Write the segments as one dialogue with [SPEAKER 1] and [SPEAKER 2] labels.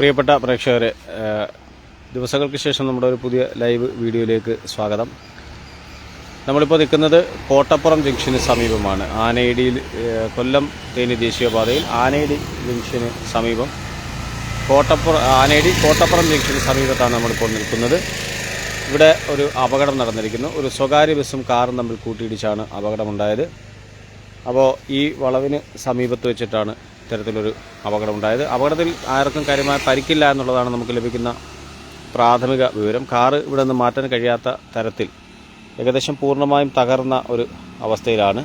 [SPEAKER 1] പ്രിയപ്പെട്ട പ്രേക്ഷകരെ ദിവസങ്ങൾക്ക് ശേഷം നമ്മുടെ ഒരു പുതിയ ലൈവ് വീഡിയോയിലേക്ക് സ്വാഗതം. നമ്മളിപ്പോൾ നിൽക്കുന്നത് കോട്ടപ്പുറം ജംഗ്ഷന് സമീപമാണ്. ആനയിടിയിൽ കൊല്ലം തേനി ദേശീയപാതയിൽ ആനയിടി ജംഗ്ഷന് സമീപം. കോട്ടപ്പുറം ആനയിടി കോട്ടപ്പുറം ജംഗ്ഷന് സമീപത്താണ് നമ്മളിപ്പോൾ നിൽക്കുന്നത്. ഇവിടെ ഒരു അപകടം നടന്നിരിക്കുന്നു. ഒരു സ്വകാര്യ ബസ്സും കാറും തമ്മിൽ കൂട്ടിയിടിച്ചാണ് അപകടമുണ്ടായത്. അപ്പോൾ ഈ വളവിന് സമീപത്ത് വെച്ചിട്ടാണ് ഇത്തരത്തിലൊരു അപകടമുണ്ടായത്. അപകടത്തിൽ ആർക്കും കാര്യമായ പരിക്കില്ല എന്നുള്ളതാണ് നമുക്ക് ലഭിക്കുന്ന പ്രാഥമിക വിവരം. കാറ് ഇവിടെ നിന്ന് മാറ്റാൻ കഴിയാത്ത തരത്തിൽ ഏകദേശം പൂർണമായും തകർന്ന ഒരു അവസ്ഥയിലാണ്.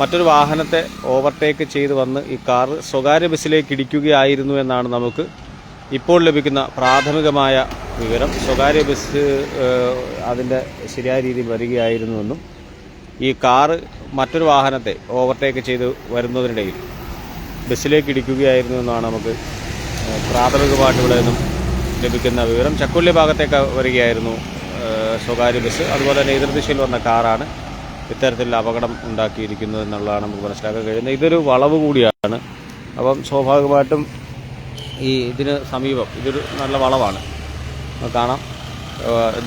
[SPEAKER 1] മറ്റൊരു വാഹനത്തെ ഓവർടേക്ക് ചെയ്ത് വന്ന് ഈ കാറ് സ്വകാര്യ ബസ്സിലേക്ക് ഇടിക്കുകയായിരുന്നു എന്നാണ് നമുക്ക് ഇപ്പോൾ ലഭിക്കുന്ന പ്രാഥമികമായ വിവരം. സ്വകാര്യ ബസ് അതിന്റെ ശരിയായ രീതിയിൽ വരികയായിരുന്നുവെന്നും ഈ കാറ് മറ്റൊരു വാഹനത്തെ ഓവർടേക്ക് ചെയ്ത് വരുന്നതിനിടയിൽ ബസ്സിലേക്ക് ഇടിക്കുകയായിരുന്നു എന്നാണ് നമുക്ക് പ്രാഥമികമായിട്ട് നിന്നും ലഭിക്കുന്ന വിവരം. ചക്കുള്ളി ഭാഗത്തേക്ക് വരികയായിരുന്നു സ്വകാര്യ ബസ്. അതുപോലെ തന്നെ എതിർദിശയിൽ വന്ന കാറാണ് ഇത്തരത്തിൽ അപകടം ഉണ്ടാക്കിയിരിക്കുന്നത് എന്നുള്ളതാണ് നമുക്ക് മനസ്സിലാക്കാൻ കഴിയുന്നത്. ഇതൊരു വളവ് കൂടിയാണ്. അപ്പം സ്വാഭാവികമായിട്ടും ഈ ഇതിന് സമീപം ഇതൊരു നല്ല വളവാണ്. കാണാം.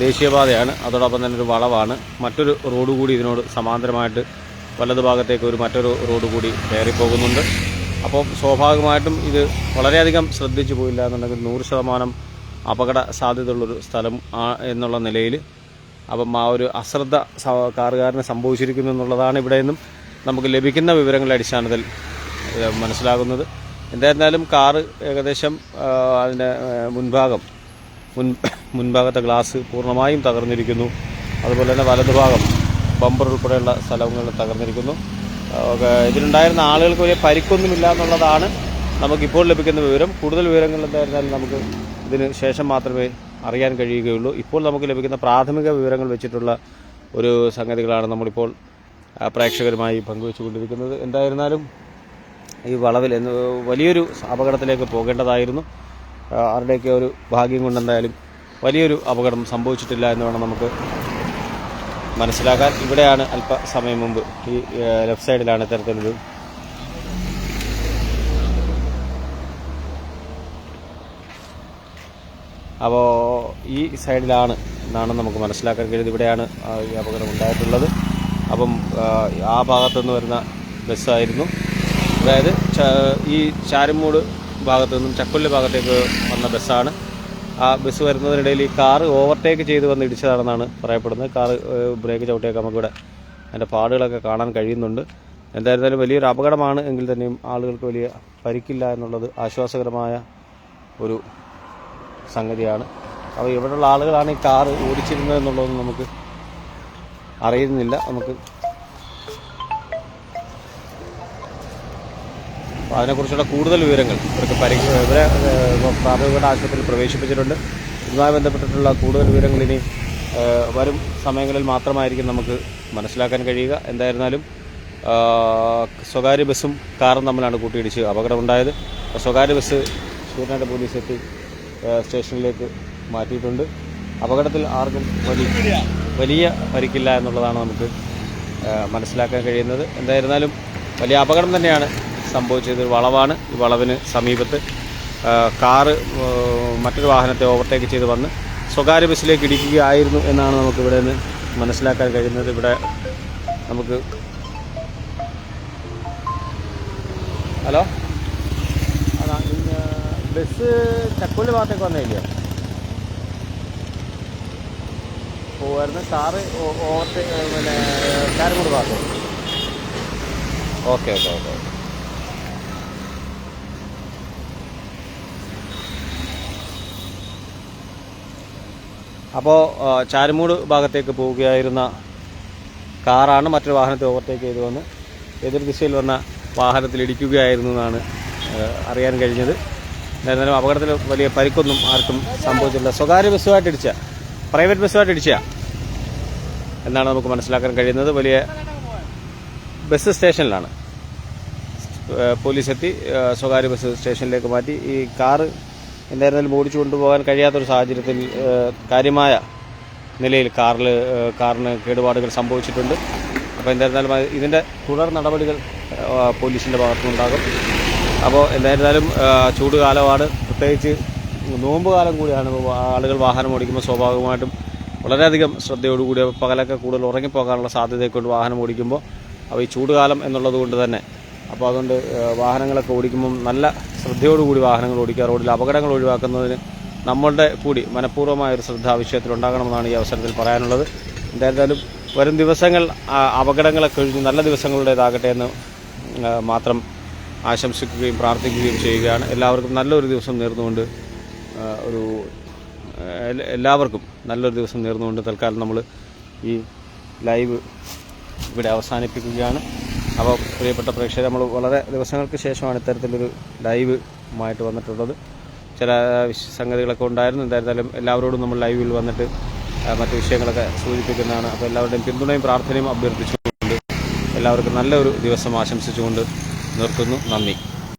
[SPEAKER 1] ദേശീയപാതയാണ്. അതോടൊപ്പം തന്നെ ഒരു വളവാണ്. മറ്റൊരു റോഡ് കൂടി ഇതിനോട് സമാന്തരമായിട്ട് വലതു ഭാഗത്തേക്ക് ഒരു മറ്റൊരു റോഡ് കൂടി കയറി പോകുന്നുണ്ട് അപ്പോൾ സ്വാഭാവികമായിട്ടും ഇത് വളരെയധികം ശ്രദ്ധിച്ചു പോയില്ല എന്നുണ്ടെങ്കിൽ നൂറ് ശതമാനം അപകട സാധ്യതയുള്ളൊരു സ്ഥലം എന്നുള്ള നിലയിൽ അപ്പം ആ ഒരു അശ്രദ്ധ കാറുകാരന് സംഭവിച്ചിരിക്കുന്നു എന്നുള്ളതാണ് ഇവിടെ നിന്നും നമുക്ക് ലഭിക്കുന്ന വിവരങ്ങളുടെ അടിസ്ഥാനത്തിൽ മനസ്സിലാകുന്നത്. എന്തായിരുന്നാലും കാറ് ഏകദേശം അതിന്റെ മുൻഭാഗം മുൻ മുൻഭാഗത്തെ ഗ്ലാസ് പൂർണമായും തകർന്നിരിക്കുന്നു. അതുപോലെ തന്നെ വലതുഭാഗം ബമ്പർ ഉൾപ്പെടെയുള്ള സ്ഥലങ്ങൾ തകർന്നിരിക്കുന്നു. ഇതിലുണ്ടായിരുന്ന ആളുകൾക്ക് വലിയ പരിക്കൊന്നുമില്ല എന്നുള്ളതാണ് നമുക്കിപ്പോൾ ലഭിക്കുന്ന വിവരം. കൂടുതൽ വിവരങ്ങൾ എന്തായിരുന്നാലും നമുക്ക് ഇതിന് ശേഷം മാത്രമേ അറിയാൻ കഴിയുകയുള്ളൂ. ഇപ്പോൾ നമുക്ക് ലഭിക്കുന്ന പ്രാഥമിക വിവരങ്ങൾ വെച്ചിട്ടുള്ള ഒരു സംഗതികളാണ് നമ്മളിപ്പോൾ പ്രേക്ഷകരുമായി പങ്കുവെച്ചുകൊണ്ടിരിക്കുന്നത്. എന്തായിരുന്നാലും ഈ വളവിൽ എന്ന് വലിയൊരു അപകടത്തിലേക്ക് പോകേണ്ടതായിരുന്നു. ആരുടെയൊക്കെ ഒരു ഭാഗ്യം കൊണ്ടെന്തായാലും വലിയൊരു അപകടം സംഭവിച്ചിട്ടില്ല എന്ന് വേണം നമുക്ക് മനസ്സിലാക്കാൻ ഇവിടെയാണ് അല്പസമയം മുമ്പ് ഈ ലെഫ്റ്റ് സൈഡിലാണ് ഇത്തരത്തിലൊരു അപ്പോൾ ഈ സൈഡിലാണ് എന്നാണ് നമുക്ക് മനസ്സിലാക്കാൻ കഴിയുന്നത്. ഇവിടെയാണ് ഈ അപകടം ഉണ്ടായിട്ടുള്ളത്. അപ്പം ആ, ഭാഗത്തുനിന്ന് വരുന്ന ബസ്സായിരുന്നു. അതായത് ഈ ചാരുമൂട് ഭാഗത്തു നിന്നും ചക്കൊല്ലി ഭാഗത്തേക്ക് വന്ന ബസ്സാണ്. ആ ബസ് വരുന്നതിനിടയിൽ ഈ കാറ് ഓവർടേക്ക് ചെയ്ത് വന്ന് ഇടിച്ചതാണെന്നാണ് പറയപ്പെടുന്നത്. കാറ് ബ്രേക്ക് ചവിട്ടിയൊക്കെ. നമുക്കിവിടെ അതിന്റെ പാടുകളൊക്കെ കാണാൻ കഴിയുന്നുണ്ട്. എന്തായിരുന്നാലും വലിയൊരു അപകടമാണ്. എങ്കിൽ തന്നെയും ആളുകൾക്ക് വലിയ പരിക്കില്ല എന്നുള്ളത് ആശ്വാസകരമായ ഒരു സംഗതിയാണ്. അപ്പോൾ ഇവിടെയുള്ള ആളുകളാണ് ഈ കാറ് ഓടിച്ചിരുന്നത് എന്നുള്ളതൊന്നും നമുക്ക് അറിയുന്നില്ല. നമുക്ക് അപ്പോൾ അതിനെക്കുറിച്ചുള്ള കൂടുതൽ വിവരങ്ങൾ ഇവർക്ക് പരി ഇവരെ പ്രാഥമികമായിട്ട് പ്രാഥമിക ആശുപത്രിയിൽ പ്രവേശിപ്പിച്ചിട്ടുണ്ട്. ഇതുമായി ബന്ധപ്പെട്ടിട്ടുള്ള കൂടുതൽ വിവരങ്ങൾ ഇനി വരും സമയങ്ങളിൽ മാത്രമായിരിക്കും നമുക്ക് മനസ്സിലാക്കാൻ കഴിയുക. എന്തായിരുന്നാലും സ്വകാര്യ ബസ്സും കാറും തമ്മിലാണ് കൂട്ടിയിടിച്ച് അപകടമുണ്ടായത്. സ്വകാര്യ ബസ് ശൂരനാട് പോലീസ് എത്തി സ്റ്റേഷനിലേക്ക് മാറ്റിയിട്ടുണ്ട്. അപകടത്തിൽ ആർക്കും വലിയ വലിയ പരിക്കില്ല എന്നുള്ളതാണ് നമുക്ക് മനസ്സിലാക്കാൻ കഴിയുന്നത്. എന്തായിരുന്നാലും വലിയ അപകടം തന്നെയാണ് സംഭവിച്ചത് ഒരു വളവാണ്. ഈ വളവിന് സമീപത്ത് കാറ് മറ്റൊരു വാഹനത്തെ ഓവർടേക്ക് ചെയ്ത് വന്ന് സ്വകാര്യ ബസ്സിലേക്ക് ഇടിക്കുകയായിരുന്നു എന്നാണ് നമുക്ക് ഇവിടെ നിന്ന് മനസ്സിലാക്കാൻ കഴിയുന്നത്. ഇവിടെ നമുക്ക് ഹലോ? ബസ് ചക്കുള്ളി ഭാഗത്തേക്ക് വന്നില്ലയോ പോവായിരുന്നു. കാറ് ഓവർടേക്ക് പിന്നെ കാരങ്ങോട് ഭാഗത്ത്. Okay okay okay okay. അപ്പോൾ ചാരുമൂട് ഭാഗത്തേക്ക് പോവുകയായിരുന്ന കാറാണ് മറ്റൊരു വാഹനത്തെ ഓവർടേക്ക് ചെയ്ത് വന്ന് എതിർ ദിശയിൽ വന്ന വാഹനത്തിൽ ഇടിക്കുകയായിരുന്നു എന്നാണ് അറിയാൻ കഴിഞ്ഞത്. എന്നാലും അപകടത്തിൽ വലിയ പരിക്കൊന്നും ആർക്കും സംഭവിച്ചില്ല സ്വകാര്യ ബസ്സുമായിട്ട് ഇടിച്ച പ്രൈവറ്റ് ബസ്സുമായിട്ട് ഇടിച്ച എന്നാണ് നമുക്ക് മനസ്സിലാക്കാൻ കഴിയുന്നത്. വലിയ ബസ് സ്റ്റേഷനിലാണ് പോലീസ് എത്തി സ്വകാര്യ ബസ് സ്റ്റേഷനിലേക്ക് മാറ്റി. ഈ കാറ് എന്തായിരുന്നാലും ഓടിച്ചു കൊണ്ടുപോകാൻ കഴിയാത്തൊരു സാഹചര്യത്തിൽ കാര്യമായ നിലയിൽ കാറിൽ കാറിന് കേടുപാടുകൾ സംഭവിച്ചിട്ടുണ്ട്. അപ്പോൾ എന്തായിരുന്നാലും ഇതിന്റെ തുടർ നടപടികൾ പോലീസിന്റെ ഭാഗത്തുനിന്നുണ്ടാകും. അപ്പോൾ എന്തായിരുന്നാലും ഏഹ് ചൂട് കാലമാണ്. പ്രത്യേകിച്ച് നോമ്പ് കാലം കൂടിയാണ് ആളുകൾ വാഹനം ഓടിക്കുമ്പോൾ സ്വാഭാവികമായിട്ടും വളരെയധികം ശ്രദ്ധയോടുകൂടി പകലൊക്കെ കൂടുതൽ ഉറങ്ങിപ്പോകാനുള്ള സാധ്യതയൊക്കെ വാഹനം ഓടിക്കുമ്പോൾ. അപ്പോൾ ഈ ചൂടുകാലം എന്നുള്ളത് കൊണ്ട് തന്നെ. അപ്പോൾ അതുകൊണ്ട് വാഹനങ്ങളൊക്കെ ഓടിക്കുമ്പം നല്ല ശ്രദ്ധയോടുകൂടി വാഹനങ്ങൾ ഓടിക്കുക റോഡിൽ അപകടങ്ങൾ ഒഴിവാക്കുന്നതിന് നമ്മളുടെ കൂടി മനഃപൂർവമായ ഒരു ശ്രദ്ധ ഉണ്ടാകണമെന്നാണ് ഈ അവസരത്തിൽ പറയാനുള്ളത്. എന്തായാലും വരും ദിവസങ്ങൾ അപകടങ്ങളൊക്കെ ഒഴിഞ്ഞ് നല്ല ദിവസങ്ങളുടേതാകട്ടെ എന്ന് മാത്രം ആശംസിക്കുകയും പ്രാർത്ഥിക്കുകയും ചെയ്യുകയാണ്. എല്ലാവർക്കും നല്ലൊരു ദിവസം നേർന്നുകൊണ്ട് ഒരു എല്ലാവർക്കും നല്ലൊരു ദിവസം നേർന്നുകൊണ്ട് തൽക്കാലം നമ്മൾ ഈ ലൈവ് ഇവിടെ അവസാനിപ്പിക്കുകയാണ്. അപ്പോൾ പ്രിയപ്പെട്ട പ്രേക്ഷകർ നമ്മൾ വളരെ ദിവസങ്ങൾക്ക് ശേഷമാണ് ഇത്തരത്തിലൊരു ലൈവുമായിട്ട് വന്നിട്ടുള്ളത്. ചില സംഗതികളൊക്കെ ഉണ്ടായിരുന്നു. എന്തായിരുന്നാലും എല്ലാവരോടും നമ്മൾ ലൈവിൽ വന്നിട്ട് മറ്റു വിഷയങ്ങളൊക്കെ സൂചിപ്പിക്കുന്നതാണ്. അപ്പോൾ എല്ലാവരുടെയും പിന്തുണയും പ്രാർത്ഥനയും അഭ്യർത്ഥിച്ചുകൊണ്ട് എല്ലാവർക്കും നല്ലൊരു ദിവസം ആശംസിച്ചുകൊണ്ട് നിർത്തുന്നു. നന്ദി.